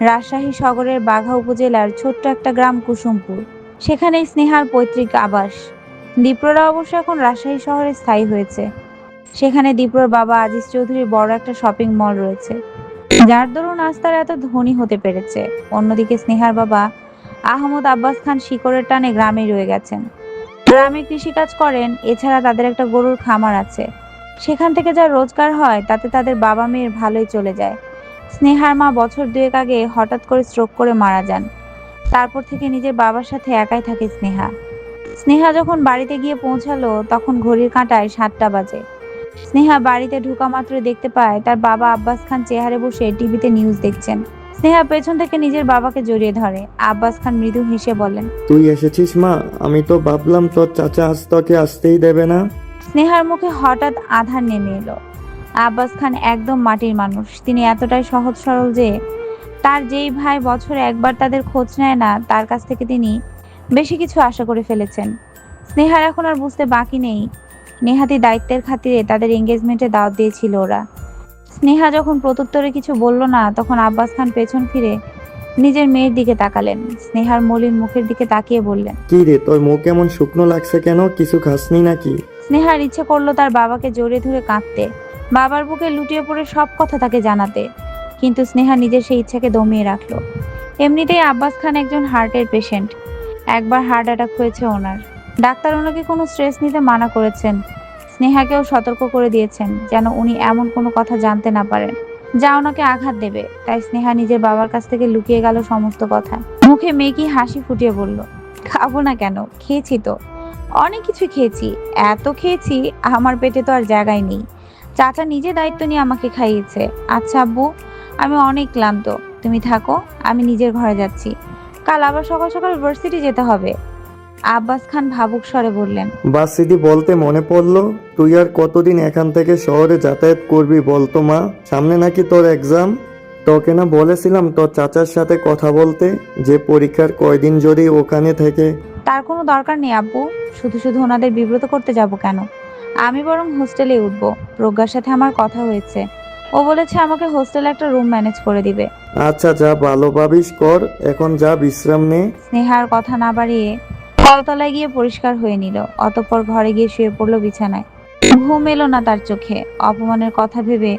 রাজশাহী শহরের বাঘা উপজেলার ছোট্ট একটা গ্রাম কুসুমপুর। সেখানেই স্নেহার পৈতৃক আবাস। দীপ্ররা অবশ্য এখন রাজশাহী শহরে স্থায়ী হয়েছে। সেখানে দীপ্রর বাবা আজিজ চৌধুরীর বড় একটা শপিং মল রয়েছে। যার দরুন আজ তারা এত ধনী হতে পেরেছে। অন্যদিকে স্নেহার বাবা আহমদ আব্বাস খান শিকড়ের টানে গ্রামে রয়ে গেছেন। গ্রামে কৃষিকাজ করেন, এছাড়া তাদের একটা গরুর খামার আছে। সেখান থেকে যা রোজগার হয়, তাতে তাদের বাবা মেয়ের ভালোই চলে যায়। স্নেহার মা বছর দুয়েক আগে হঠাৎ করে স্ট্রোক করে মারা যান। তারপর থেকে নিজের বাবার সাথে একাই থাকে স্নেহা। স্নেহা যখন বাড়িতে গিয়ে পৌঁছালো তখন ঘড়ির কাঁটায় সাতটা বাজে। স্নেহা বাড়িতে ঢোকা মাত্র দেখতে পায় তার বাবা আব্বাস খান চেহারে বসে টিভিতে নিউজ দেখছেন। স্নেহা পেছন থেকে নিজের বাবাকে জড়িয়ে ধরে। আব্বাস খান মৃদু হেসে বলেন তুই এসেছিস মা আমি তো ভাবলাম তোর চাচা আজ তোকে আসতেই দেবে না? স্নেহার মুখে হঠাৎ আধার নেমে এলো। আব্বাস খান একদম মাটির মানুষ। তিনি এতটাই সহজ সরল যে তার যেই ভাই বছরে একবার তাদের খোঁজ নেয় না তার কাছ থেকে তিনি বেশি কিছু আশা করে ফেলেছেন। স্নেহার এখন আর বুঝতে বাকি নেই। নেহাতি দায়িত্বের খাতিরে তাদের এঙ্গেজমেন্টে দাওয়াত দিয়েছিল ওরা। স্নেহা যখন প্রত্যুত্তরে কিছু বলল না তখন আব্বাস খান পেছন ফিরে নিজের মেয়ের দিকে তাকালেন। স্নেহার মলিন মুখের দিকে তাকিয়ে বললেন কি রে তোর মুখ এমন শুকনো লাগছে কেন? কিছু খাসনি নাকি? স্নেহার ইচ্ছে করল তার বাবাকে জড়িয়ে ধরে কাঁদতে। বাবার বুকে লুটিয়ে পড়ে সব কথা তাকে জানাতে। কিন্তু স্নেহা নিজের সেই ইচ্ছাকে দমিয়ে রাখল। এমনিতেই আব্বাস খান একজন হার্টের পেশেন্ট। একবার হার্ট অ্যাটাক হয়েছে ওনার। ডাক্তার ওনাকে কোনো স্ট্রেস নিতে মানা করেছেন। স্নেহাকেও সতর্ক করে দিয়েছেন, যেন উনি এমন কোনো কথা জানতে না পারেন। যা ওনাকে আঘাত দেবে, তাই স্নেহা নিজের বাবার কাছ থেকে লুকিয়ে গেল সমস্ত কথা। মুখে মেকি হাসি ফুটিয়ে বলল, খাব না কেন? খেয়েছি তো। অনেক কিছু খেয়েছি। এত খেয়েছি, আমার পেটে তো আর জায়গায় নেই। চাচা নিজে দায়িত্ব নিয়ে আমাকে খাইয়েছে। আচ্ছা আব্বু আমি অনেক ক্লান্ত। তুমি থাকো আমি নিজের ঘরে যাচ্ছি। কাল আবার সকাল সকাল ভার্সিটি যেতে হবে। আব্বাস খান ভাবুক স্বরে বললেন বাস সিটি বলতে মনে পড়ল তুই আর কতদিন এখান থেকে শহরে যাতায়াত করবি বলতো মা? সামনে নাকি তোর এক্সাম তোকে না বলেছিলাম তোর চাচার সাথে কথা বলতে যে পরীক্ষার কয়দিন যদি ওখানে থেকে। তার কোনো দরকার নেই আব্বু শুধু শুধু ওনাদের বিব্রত করতে যাব কেন? আমি বরং হোস্টেলে উঠব। প্রজ্ঞার সাথে আমার কথা হয়েছে। ও বলেছে আমাকে হোস্টেলে একটা রুম ম্যানেজ করে দিবে। আচ্ছা যা ভালো ভাবিস কর এখন যা বিশ্রাম নে। স্নেহার কথা না বাড়িয়ে কলতলায় গিয়ে পরিষ্কার হয়ে নিল। অতঃপর ঘরে গিয়ে শুয়ে পড়ল বিছানায়। ঘুম এলো না তার চোখে। অপমানের কথা ভেবে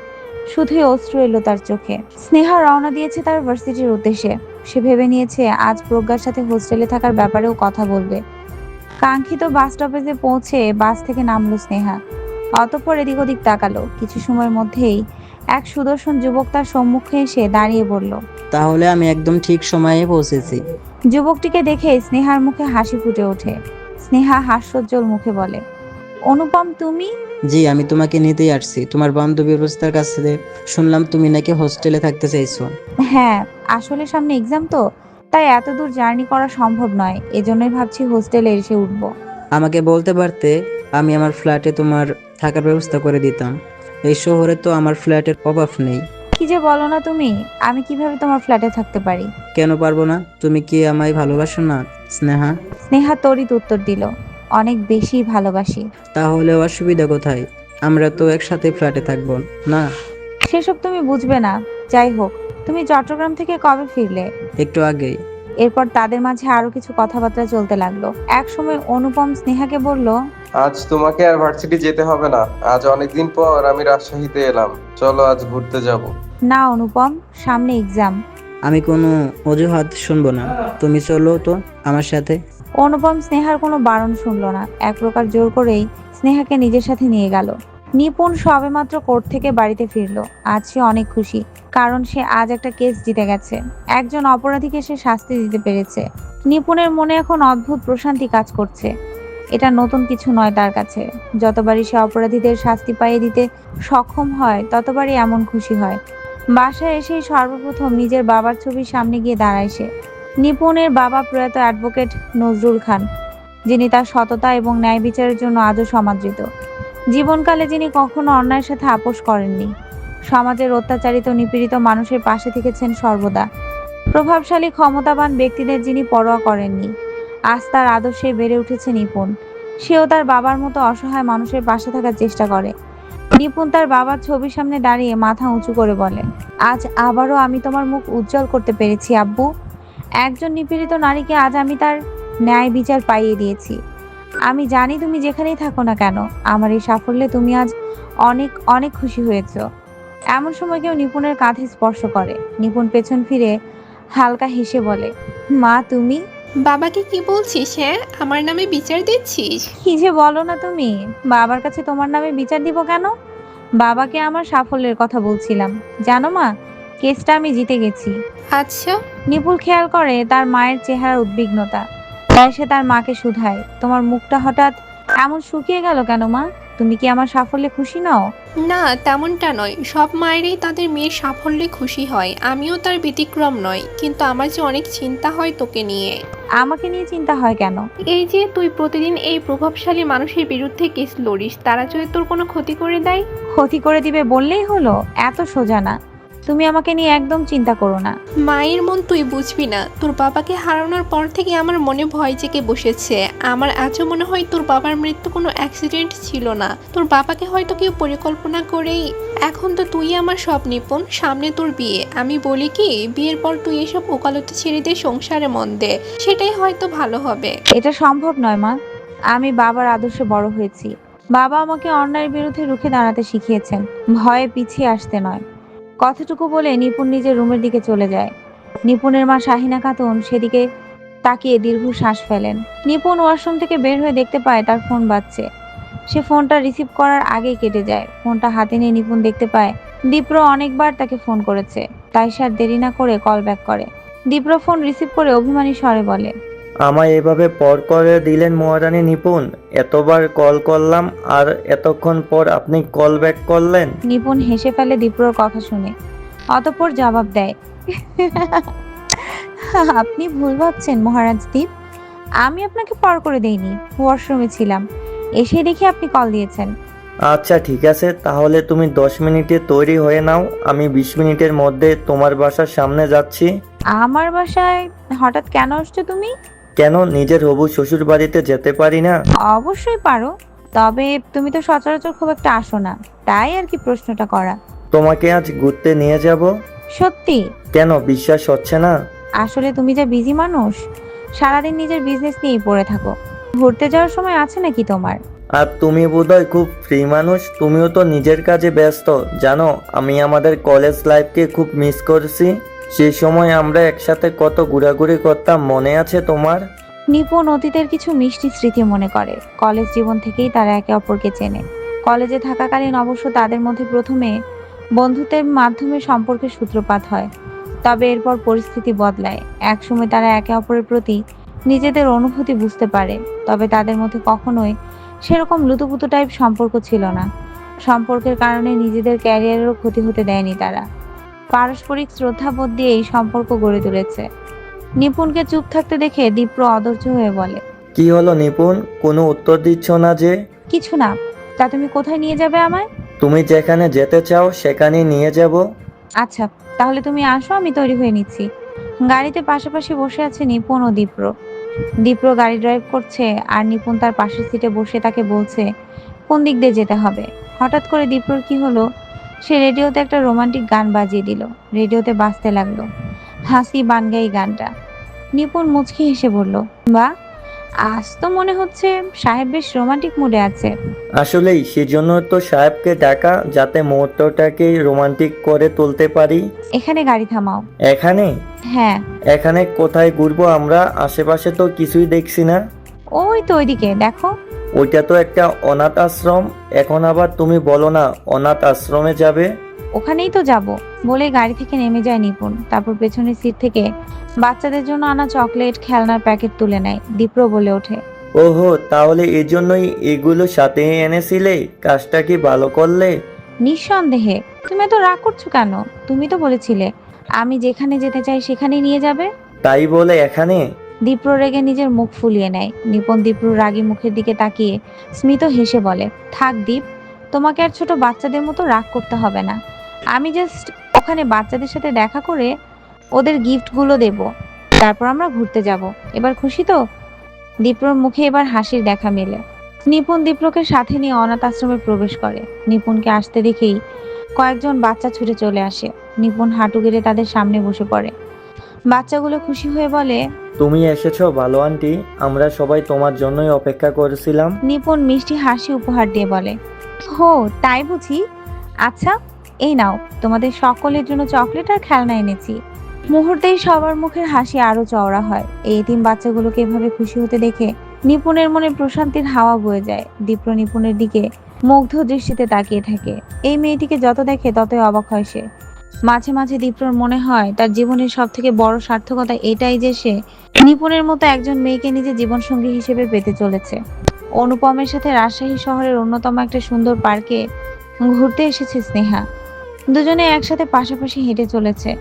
শুধুই অশ্রু এলো তার চোখে। স্নেহা রওনা দিয়েছে তার ভার্সিটির উদ্দেশ্যে। সে ভেবে নিয়েছে আজ প্রজ্ঞার সাথে হোস্টেলে থাকার ব্যাপারেও কথা বলবে। কাঙ্ক্ষিত বাস স্টপেজে পৌঁছে বাস থেকে নামলো স্নেহা। অতঃপর এদিক ওদিক তাকালো। কিছু সময়ের মধ্যেই এক সুদর্শন যুবক তার সম্মুখে এসে দাঁড়িয়ে বলল তাহলে আমি একদম ঠিক সময়ে পৌঁছেছি। যুবকটিকে দেখে স্নেহার মুখে হাসি ফুটে ওঠে। স্নেহা হাস্যোজ্জ্বল মুখে বলে অনুপম তুমি? জি আমি তোমাকে নিতেই আসছি। তোমার বান্ধবী রোস্তার কাছ শুনলাম তুমি নাকি হোস্টেলে থাকতে চাইছো। হ্যাঁ আসলে সামনে এক্সাম তো। তাই এত দূর জার্নি করা সম্ভব নয়। এজন্যই ভাবছি হোস্টেলে এসে উঠব। আমাকে বলতে পারতে আমি আমার ফ্ল্যাটে তোমার থাকার ব্যবস্থা করে দিতাম। এই শহরে তো আমার ফ্ল্যাটের অভাব নেই। কি যে বলো না তুমি? আমি কীভাবে তোমার ফ্ল্যাটে থাকতে পারি? কেন পারব না? তুমি কি আমায় ভালোবাসো না স্নেহা? স্নেহা তড়িৎ উত্তর দিল। অনেক বেশি ভালোবাসি। তাহলে অসুবিধা কোথায়? আমরা তো একসাথে ফ্ল্যাটে থাকব না? সেসব তুমি বুঝবে না। যাই হোক তুমি চট্টগ্রাম থেকে কবে ফিরলে? একটু আগেই। এরপর তাদের মাঝে আরও কিছু কথাবার্তা চলতে লাগল। এক সময় অনুপম স্নেহাকে বলল আজ তোমাকে আর ভার্সিটি যেতে হবে না। আজ অনেকদিন পর আমি রাজশাহীতে এলাম। চলো আজ ঘুরতে যাব। না অনুপম সামনে এক্সাম আমি কোনো অজুহাত শুনব না। তুমি চলো তো আমার সাথে। অনুপম স্নেহার কোনো বারণ শুনলো না। এক প্রকার জোর করেই স্নেহাকে নিজের সাথে নিয়ে গেল। নিপুণ সবেমাত্র কোর্ট থেকে বাড়িতে ফিরলো। আজ সে অনেক খুশি, কারণ সে আজ একটা কেস জিতে গেছে। একজন অপরাধীকে সে শাস্তি দিতে পেরেছে। নিপুণের মনে এখন অদ্ভুত প্রশান্তি কাজ করছে। এটা নতুন কিছু নয় তার কাছে। যতবারই সে অপরাধীদের শাস্তি পাইয়ে দিতে সক্ষম হয়, ততবারই এমন খুশি হয়। বাসায় এসেই সর্বপ্রথম নিজের বাবার ছবির সামনে গিয়ে দাঁড়ায় সে। নিপুণের বাবা প্রয়াত অ্যাডভোকেট নজরুল খান, যিনি তার সততা এবং ন্যায় বিচারের জন্য আজও সমাদৃত। জীবনকালে যিনি কখনো অন্যায়ের সাথে আপোষ করেননি। সমাজের অত্যাচারিত, নিপীড়িত মানুষের পাশে থেকেছেন সর্বদা। প্রভাবশালী, ক্ষমতাবান ব্যক্তিদের যিনি পরোয়া করেননি, আজ তার আদর্শে বেড়ে উঠেছে নিপুণ। সেও তার বাবার মতো অসহায় মানুষের পাশে থাকার চেষ্টা করে। নিপুণ তার বাবার ছবির সামনে দাঁড়িয়ে মাথা উঁচু করে বলে আজ আবারও আমি তোমার মুখ উজ্জ্বল করতে পেরেছি, আব্বু। একজন নিপীড়িত নারীকে আজ আমি তার ন্যায় বিচার পাইয়ে দিয়েছি। আমি জানি তুমি যেখানেই থাকো না কেন আমার এই সাফল্যে তুমি আজ অনেক অনেক খুশি হয়েছ। এমন সময় কেউ নিপুণের কাঁধে স্পর্শ করে। নিপুণ পেছন ফিরে হালকা হেসে বলে মা তুমি? বাবাকে কি বলছিস হ্যাঁ? আমার নামে বিচার দিচ্ছিস? কি যে বলো না তুমি? বাবার কাছে তোমার নামে বিচার দিব কেন? বাবাকে আমার সাফল্যের কথা বলছিলাম। জানো মা কেসটা আমি জিতে গেছি। আচ্ছা। নিপুল খেয়াল করে তার মায়ের চেহারার উদ্বিগ্নতা। তাই সে তার মাকে শুধায়। তোমার মুখটা হঠাৎ এমন শুকিয়ে গেল কেন মা? তুমি কি আমার সাফল্যে খুশি নও? না তেমনটা নয়। সব মায়েরই তাদের মেয়ের সাফল্যে খুশি হয়। আমিও তার ব্যতিক্রম নয় কিন্তু আমার যে অনেক চিন্তা হয় তোকে নিয়ে। আমাকে নিয়ে চিন্তা হয় কেন? এই যে তুই প্রতিদিন এই প্রভাবশালী মানুষের বিরুদ্ধে কেস লড়িস তারা যদি তোর কোনো ক্ষতি করে দেয়? ক্ষতি করে দিবে বললেই হলো। এত সোজা না। তুমি আমাকে নিয়ে একদম চিন্তা করো না। মায়ের মন তুই বুঝবি না। তোর বাবাকে হারানোর পর থেকে আমার মনে ভয় জেগে বসেছে। আমার আজও মনে হয় তোর বাবার মৃত্যু কোনো অ্যাক্সিডেন্ট ছিল না। তোর বাবাকে হয়তো কেউ পরিকল্পনা করেই এখন তো তুই আমার সব নিপুণ সামনে তোর বিয়ে। আমি বলি কি বিয়ের পর তুই এসব ওকালতি ছেড়ে দিয়ে সংসারে মন দে। সেটাই হয়তো ভালো হবে। এটা সম্ভব নয় মা। আমি বাবার আদর্শে বড় হয়েছি। বাবা আমাকে অন্যায়ের বিরুদ্ধে রুখে দাঁড়াতে শিখিয়েছেন। ভয়ে পিছিয়ে আসতে নয়। কথাটুকু বলে নিপুণ নিজের রুমের দিকে চলে যায়। নিপুণের মা শাহিনা খাতুন সেদিকে তাকিয়ে দীর্ঘ শ্বাস ফেলেন। নিপুণ ওয়াশরুম থেকে বের হয়ে দেখতে পায় তার ফোন বাজছে। সে ফোনটা রিসিভ করার আগেই কেটে যায়। ফোনটা হাতে নিয়ে নিপুণ দেখতে পায়, দীপ্র অনেকবার তাকে ফোন করেছে। তাই সে আর দেরি না করে কল ব্যাক করে। দীপ্র ফোন রিসিভ করে অভিমানী স্বরে বলে আমায় এভাবে পর করে দিলেন মহারানী নিপুণ। এতবার কল করলাম আর এতক্ষণ পর আপনি কল ব্যাক করলেন। নিপুণ হেসে ফেলে দীপ্রর কথা শুনে। অতঃপর জবাব দেয় আপনি ভুল ভাবছেন মহারাজ দীপ। আমি আপনাকে পর করে দেইনি ওয়াশরুমে ছিলাম। এসে দেখি আপনি কল দিয়েছেন। আচ্ছা ঠিক আছে। তাহলে তুমি দশ মিনিটে তৈরি হয়ে নাও। আমি বিশ মিনিটের মধ্যে তোমার বাসার সামনে যাচ্ছি। আমার বাসায় হঠাৎ কেন আসছো তুমি? কেন নিজের হবু শ্বশুর বাড়িতে যেতে পারি না? অবশ্যই পারো তবে তুমি তো সচরাচর খুব একটা আসো না তাই আর কি প্রশ্নটা করা। তোমাকে আজ ঘুরতে নিয়ে যাব? সত্যি? কেন বিশ্বাস হচ্ছে না? আসলে তুমি যে বিজি মানুষ সারাদিন নিজের বিজনেস নিয়েই পড়ে থাকো। ঘুরতে যাওয়ার সময় আছে নাকি তোমার? আর তুমি বোধহয় খুব ফ্রি মানুষ তুমিও তো নিজের কাজে ব্যস্ত জানো আমি আমাদের কলেজ লাইফকে খুব মিস করছি। সেই সময় আমরা একসাথে কত ঘোরাঘুরি করতাম, মনে আছে তোমার? নিপুণ অতীতের কিছু মিষ্টি স্মৃতি মনে করে। কলেজ জীবন থেকেই তারা একে অপরকে চেনে। কলেজে থাকাকালীন অবশ্য তাদের মধ্যে প্রথমে বন্ধুত্বের মাধ্যমে সম্পর্কের সূত্রপাত হয়। তবে এরপর পরিস্থিতি বদলায়। একসময় তারা একে অপরের প্রতি নিজেদের অনুভূতি বুঝতে পারে, তবে তাদের মধ্যে কখনোই সেরকম লুতুপুতু টাইপ সম্পর্ক ছিল না। সম্পর্কের কারণে নিজেদের ক্যারিয়ারেরও ক্ষতি হতে দেয়নি তারা। পারস্পরিক শ্রদ্ধাবোধ দিয়ে এই সম্পর্ক গড়ে তুলেছে। নিপুণকে চুপ থাকতে দেখে দীপ্র অধৈর্য হয়ে বলে কি হলো নিপুণ? কোনো উত্তর দিচ্ছ না যে? কিছু না। তা তুমি কোথায় নিয়ে যাবে আমায়? তুমি যেখানে যেতে চাও সেখানেই নিয়ে যাব। আচ্ছা তাহলে তুমি আসো আমি তৈরি হয়ে নিচ্ছি। গাড়িতে পাশাপাশি বসে আছে নিপুণ ও দীপ্র। দীপ্র গাড়ি ড্রাইভ করছে আর নিপুণ তার পাশের সিটে বসে তাকে বলছে কোন দিক দিয়ে যেতে হবে? হঠাৎ করে দীপ্রর কি হলো? সে রেডিওতে একটা রোমান্টিক গান বাজিয়ে দিল। রেডিওতে বাজতে লাগল। হাসি বানগাই গানটা। নিপুণ মুচকি হেসে বলল বা আজ তো মনে হচ্ছে সাহেব বেশ রোমান্টিক মুডে আছে। আসলেই সেজন্য তো সাহেবকে ডাকা যাতে মুহূর্তটাকে রোমান্টিক করে তুলতে পারি। এখানে গাড়ি থামাও। এখানে? হ্যাঁ। এখানে কোথায় ঘুরবো আমরা? আশেপাশে তো কিছুই দেখছি না। ওই তো ওইদিকে দেখো। ওইটা তো একটা অনাথ আশ্রম এখন আবার তুমি বলো না অনাথ আশ্রমে যাবে? ওখানেই তো যাব বলে গাড়ি থেকে নেমে যায় নিপুণ। তারপর পেছনের সিট থেকে বাচ্চাদের জন্য আনা চকলেট খেলনার প্যাকেট তুলে নেয়। দীপ্র বলে ওঠে ওহো তাহলে এজন্যই এগুলো সাথে এনেছিলে? কাজটা কি ভালো করলে? নিঃসন্দেহে। তুমি এত রাগ করছ কেন? তুমি তো বলেছিলে আমি যেখানে যেতে চাই সেখানেই নিয়ে যাবে? তাই বলে এখানে? দীপ্র রেগে নিজের মুখ ফুলিয়ে নেয়। নিপুণ দীপ্র রাগী মুখের দিকে তাকিয়ে স্মিত হেসে বলে, থাক দীপ, তোমাকে আর ছোট বাচ্চাদের মতো রাগ করতে হবে না। আমি জাস্ট ওখানে বাচ্চাদের সাথে দেখা করে ওদের গিফটগুলো দেব। তারপর আমরা ঘুরতে যাব। এবার খুশি তো? দীপ্রর মুখে এবার হাসির দেখা মেলে। নিপুণ দীপ্রকে সাথে নিয়ে অনাথ আশ্রমে প্রবেশ করে। নিপুণকে আসতে দেখেই কয়েকজন বাচ্চা ছুটে চলে আসে। নিপুণ হাঁটু গেড়ে তাদের সামনে বসে পড়ে। বাচ্চাগুলো খুশি হয়ে বলে তুমি এসেছ, ভালো আন্টি। আমরা সবাই তোমার জন্যই অপেক্ষা করেছিলাম। নিপুণ মিষ্টি হাসি উপহার দিয়ে বলে, হো, তাই বুঝি? আচ্ছা এই নাও, তোমাদের সকলের জন্য চকলেট আর খেলনা এনেছি। মুহূর্তেই সবার মুখের হাসি আরও চওড়া হয়। এই এতিম বাচ্চাগুলোকে এভাবে খুশি হতে দেখে নিপুণের মনে প্রশান্তির হাওয়া বয়ে যায়। দীপ্র নিপুণের দিকে মুগ্ধ দৃষ্টিতে তাকিয়ে থাকে। এই মেয়েটিকে যত দেখে ততই অবাক হয় সে। মাঝে মাঝে দীপ্রর মনে হয় তার জীবনের সব থেকে বড় সার্থকতা এটাই যে সে নিপুণের মতো একজন মেয়েকে নিজের জীবনসঙ্গী হিসেবে পেতে চলেছে। অনুপমের সাথে রাজশাহী শহরের অন্যতম একটা সুন্দর পার্কে ঘুরতে এসেছে স্নেহা। দুজনে একসাথে পাশাপাশি হেঁটে চলেছে।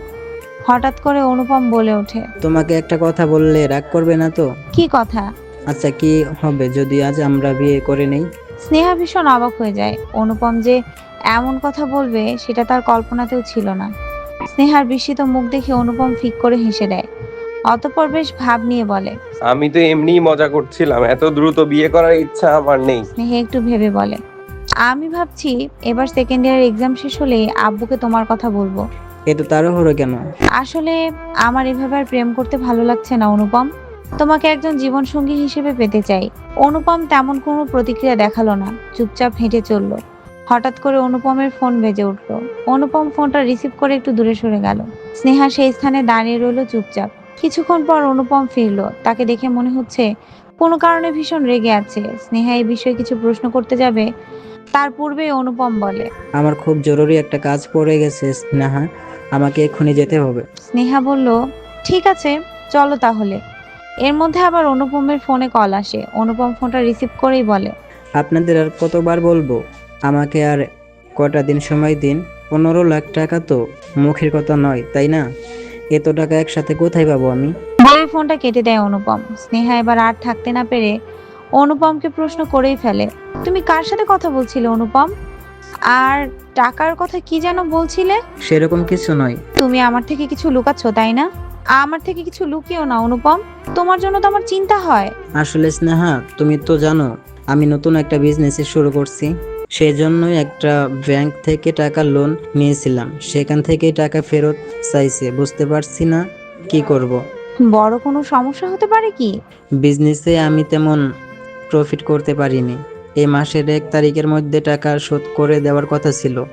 হঠাৎ করে অনুপম বলে ওঠে তোমাকে একটা কথা বললে রাগ করবে না তো? কি কথা? আচ্ছা কি হবে যদি আজ আমরা বিয়ে করে নেই? স্নেহা ভীষণ অবাক হয়ে যায়। অনুপম যে এমন কথা বলবে সেটা তার কল্পনাতেও ছিল না। স্নেহার বিস্মিত মুখ দেখে অনুপম ফিক করে হেসে দেয়। অতঃপর বেশ ভাব নিয়ে বলে আমি তো এমনিই মজা করছিলাম এত দ্রুত বিয়ে করার ইচ্ছা আমার নেই। স্নেহে একটু ভেবে বলে আমি ভাবছি এবার সেকেন্ড ইয়ার এক্সাম শেষ হলে আব্বুকে তোমার কথা বলব। এত তাড়াহুড়ো কেন? আসলে আমার এভাবে আর প্রেম করতে ভালো লাগছে না অনুপম। তোমাকে একজন জীবনসঙ্গী হিসেবে পেতে চাই। অনুপম তেমন কোনো প্রতিক্রিয়া দেখাল না চুপচাপ হেঁটে চলল। হঠাৎ করে অনুপমের ফোন বেজে উঠল। অনুপম ফোনটা রিসিভ করে একটু দূরে সরে গেল। স্নেহা সেই স্থানে দাঁড়িয়ে রইল চুপচাপ। কিছুক্ষণ পর অনুপম ফিরলো। তাকে দেখে মনে হচ্ছে কোনো কারণে ভীষণ রেগে আছে। স্নেহা এই বিষয়ে কিছু প্রশ্ন করতে যাবে তার পূর্বেই অনুপম বলে। আমার খুব জরুরি একটা কাজ পড়ে গেছে স্নেহা। আমাকে এক্ষুনি যেতে হবে। স্নেহা বলল ঠিক আছে চলো তাহলে। এর মধ্যে আবার অনুপমের ফোনে কল আসে। অনুপম ফোনটা রিসিভ করেই বলে আপনাদের আর কতবার বলব? আমাকে আর কটা দিন সময় দিন? পনেরো লাখ টাকা তো মুখের কথা নয় তাই না? এত টাকা একসাথে কোথায় পাবো আমি? বলে ফোনটা কেটে দেয় অনুপম। স্নেহা এবার আর থাকতে না পেরে অনুপমকে প্রশ্ন করেই ফেলে। তুমি কার সাথে কথা বলছিলে অনুপম? আর টাকার কথা কি যেন বলছিলে? সেরকম কিছু নয়। তুমি আমার থেকে কিছু লুকাচ্ছ তাই না? আমার থেকে কিছু লুকিও না অনুপম। তোমার জন্য তো আমার চিন্তা হয়। আসলে স্নেহা তুমি তো জানো আমি নতুন একটা বিজনেস শুরু করছি। সেই জন্যই একটা ব্যাংক থেকে টাকা লোন নিয়েছিলাম। সেখান থেকে টাকা ফেরত চাইছে। বুঝতে পারছি না কি করব। বড় কোনো সমস্যা হতে পারে কি? বিজনেসে আমি তেমন প্রফিট করতে পারিনি। এই মাসের এক তারিখের মধ্যে টাকা শোধ করে দেওয়ার কথা ছিল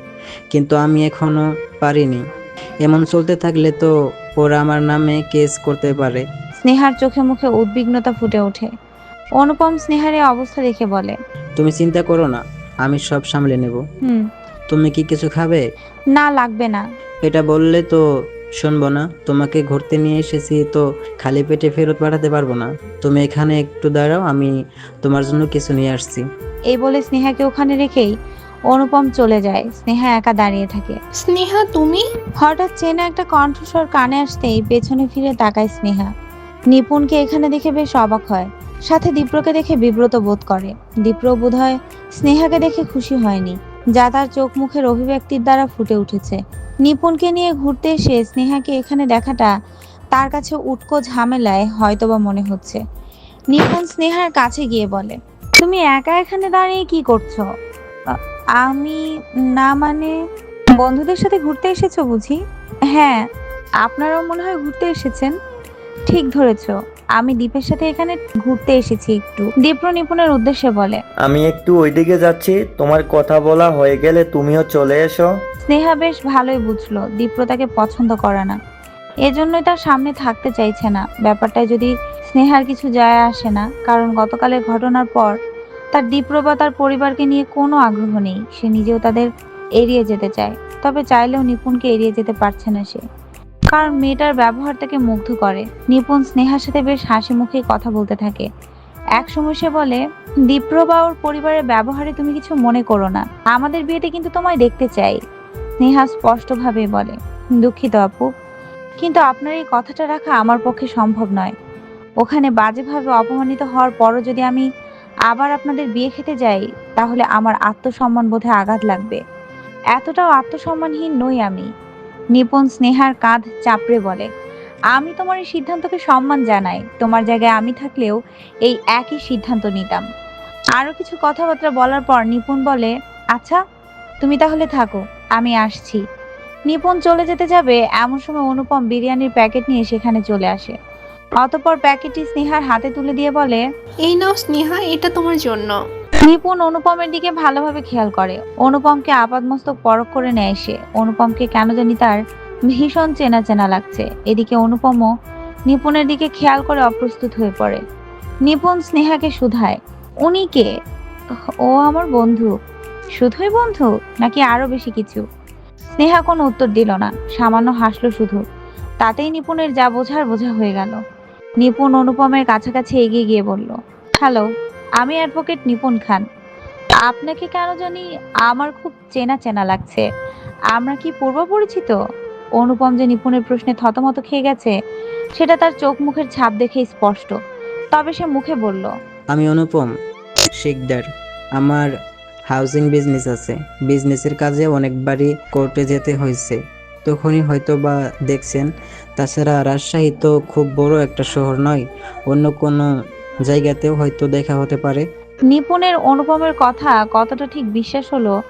কিন্তু আমি এখনও পারিনি। এমন চলতে থাকলে তো ওরা আমার নামে কেস করতে পারে। স্নেহার চোখে মুখে উদ্বিগ্নতা ফুটে ওঠে। অনুপম স্নেহার এই অবস্থা দেখে বলে তুমি চিন্তা করো না। আমি সব সামলে নেব। হুম। তুমি কি কিছু খাবে? না লাগবে না। এটা বললে তো শুনব না। তোমাকে ঘুরতে নিয়ে এসেছি তো খালি পেটে ফেরত পাঠাতে পারব না। তুমি এখানে একটু দাঁড়াও আমি তোমার জন্য কিছু নিয়ে আসছি। এই বলে স্নেহাকে ওখানে রেখেই অনুপম চলে যায়। স্নেহা একা দাঁড়িয়ে থাকে। স্নেহা তুমি? হঠাৎ চেনা একটা কণ্ঠস্বর কানে আসতেই পেছনে ফিরে তাকায় স্নেহা। নিপুণকে এখানে দেখে বেশ অবাক হয়। সাথে দীপ্রকে দেখে বিব্রত বোধ করে। দীপ্র বোধহয় স্নেহাকে দেখে খুশি হয়নি। যা তার চোখ মুখের অভিব্যক্তির দ্বারা ফুটে উঠেছে। নিপুণকে নিয়ে ঘুরতে এসে স্নেহাকে এখানে দেখাটা তার কাছে উটকো ঝামেলায় হয়তোবা মনে হচ্ছে। নিপুণ স্নেহার কাছে গিয়ে বলে, তুমি একা এখানে দাঁড়িয়ে কি করছ? আমি না মানে বন্ধুদের সাথে ঘুরতে এসেছ বুঝি? হ্যাঁ আপনারাও মনে হয় ঘুরতে এসেছেন? ঠিক ধরেছ। আমি দীপের সাথে এখানে ঘুরতে এসেছি একটু। দীপ্র নিপুণের উদ্দেশ্যে বলে। আমি একটু ওইদিকে যাচ্ছি তোমার কথা বলা হয়ে গেলে তুমিও চলে এসো। স্নেহা বেশ ভালোই বুঝলো দীপ্র তাকে পছন্দ করে না। এজন্যই তার সামনে থাকতে চাইছে না। ব্যাপারটায় যদি স্নেহার কিছু যায় আসে না কারণ গতকালের ঘটনার পর তার দীপ্র বা তার পরিবারকে নিয়ে কোনো আগ্রহ নেই। সে নিজেও তাদের এড়িয়ে যেতে চায়। তবে চাইলেও নিপুণকে এড়িয়ে যেতে পারছে না সে। কারণ মেয়েটার ব্যবহার তাকে মুগ্ধ করে। নিপুণ স্নেহার সাথে বেশ হাসি মুখে কথা বলতে থাকে। এক সময় সে বলে, দীপ্র বা ওর পরিবারের ব্যবহারে তুমি কিছু মনে করো না। আমাদের বিয়েতে কিন্তু তোমায় দেখতে চাই। স্নেহা স্পষ্টভাবে বলে, দুঃখিত আপু, কিন্তু আপনার এই কথাটা রাখা আমার পক্ষে সম্ভব নয়। ওখানে বাজেভাবে অপমানিত হওয়ার পরও যদি আমি আবার আপনাদের বিয়ে খেতে যাই, তাহলে আমার আত্মসম্মান বোধে আঘাত লাগবে। এতটাও আত্মসম্মানহীন নই আমি। নিপুণ স্নেহার কাঁধ চাপড়ে বলে, আমি তোমার এই সিদ্ধান্তকে সম্মান জানাই। তোমার জায়গায় আমি থাকলেও এই একই সিদ্ধান্ত নিতাম। আরও কিছু কথাবার্তা বলার পর নিপুণ বলে আচ্ছা তুমি তাহলে থাকো, আমি আসছি। নিপুণ চলে যেতে যাবে, এমন সময় অনুপম বিরিয়ানির প্যাকেট নিয়ে সেখানে চলে আসে। অতপর প্যাকেটটি স্নেহার হাতে তুলে দিয়ে বলে, এই নাও স্নেহা, এটা তোমার জন্য। নিপুণ অনুপমের দিকে ভালোভাবে খেয়াল করে। অনুপমকে আপাদমস্তক পরখ করে নেয় সে। অনুপমকে কেন জানি তার ভীষণ চেনা চেনা লাগছে। এদিকে অনুপমও নিপুণের দিকে খেয়াল করে অপ্রস্তুত হয়ে পড়ে। নিপুণ স্নেহাকে শুধায়। উনি কে? ও আমার বন্ধু। শুধুই বন্ধু? নাকি আরও বেশি কিছু? স্নেহা কোনো উত্তর দিল না। সামান্য হাসলো শুধু। তাতেই নিপুণের যা বোঝার বোঝা হয়ে গেল। নিপুণ অনুপমের কাছাকাছি এগিয়ে গিয়ে বলল, হ্যালো। আমি অ্যাডভোকেট নিপুণ খান। আপনাকে কেন জানি আমার খুব চেনা চেনা লাগছে। আমরা কি পূর্ব পরিচিত? অনুপম যে নিপুণের প্রশ্নে থতমত খেয়ে গেছে, সেটা তার চোখ মুখের ছাপ দেখে স্পষ্ট। তবে সে মুখে বলল, আমি অনুপম শিকদার। আমার হাউজিং বিজনেস আছে। বিজনেসের কাজে অনেকবারই কোর্টে যেতে হয়েছে। তখনই হয়তো বা দেখছেন, তাছাড়া রাজশাহী তো খুব বড় একটা শহর নয়, অন্য কোনো জায়গাতেও হয়তো দেখা হতে পারে। নিপুণের অনুপমের কথা কতটা ঠিক বিশ্বাস হলো,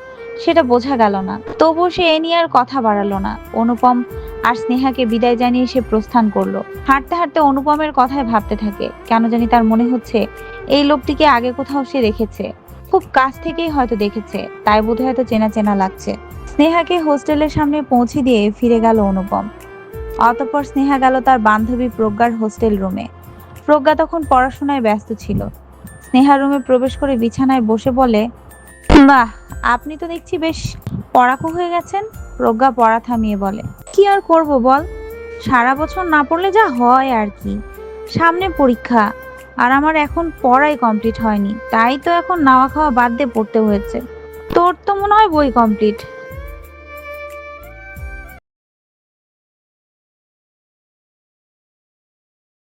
সেটা বোঝা গেল না। তবুও সে এ নিয়ে আর কথা বাড়ালো না। অনুপম আর স্নেহাকে বিদায় জানিয়ে সে প্রস্থান করল। হাঁটতে হাঁটতে অনুপমের কথায় ভাবতে থাকে, কেন জানি তার মনে হচ্ছে, এই লোকটিকে আগে কোথাও সে দেখেছে খুব কাছ থেকেই হয়তো দেখেছে, তাই বোধহয় হয়তো চেনা চেনা লাগছে। স্নেহাকে হোস্টেলের সামনে পৌঁছে দিয়ে ফিরে গেল অনুপম। অতঃপর স্নেহা গেল তার বান্ধবী প্রজ্ঞার হোস্টেল রুমে। প্রজ্ঞা তখন পড়াশোনায় ব্যস্ত ছিল। স্নেহা রুমে প্রবেশ করে বিছানায় বসে বলে, বাহ, আপনি তো দেখছি বেশ পড়াকু হয়ে গেছেন। প্রজ্ঞা পড়া থামিয়ে বলে, কি আর করব বল? সারা বছর না পড়লে যা হয় আর কি। সামনে পরীক্ষা, আর আমার এখন পড়াই কমপ্লিট হয়নি। তাই তো এখন নাওয়া খাওয়া বাদ দিয়ে পড়তে হয়েছে। তোর তো মনে হয় বই কমপ্লিট।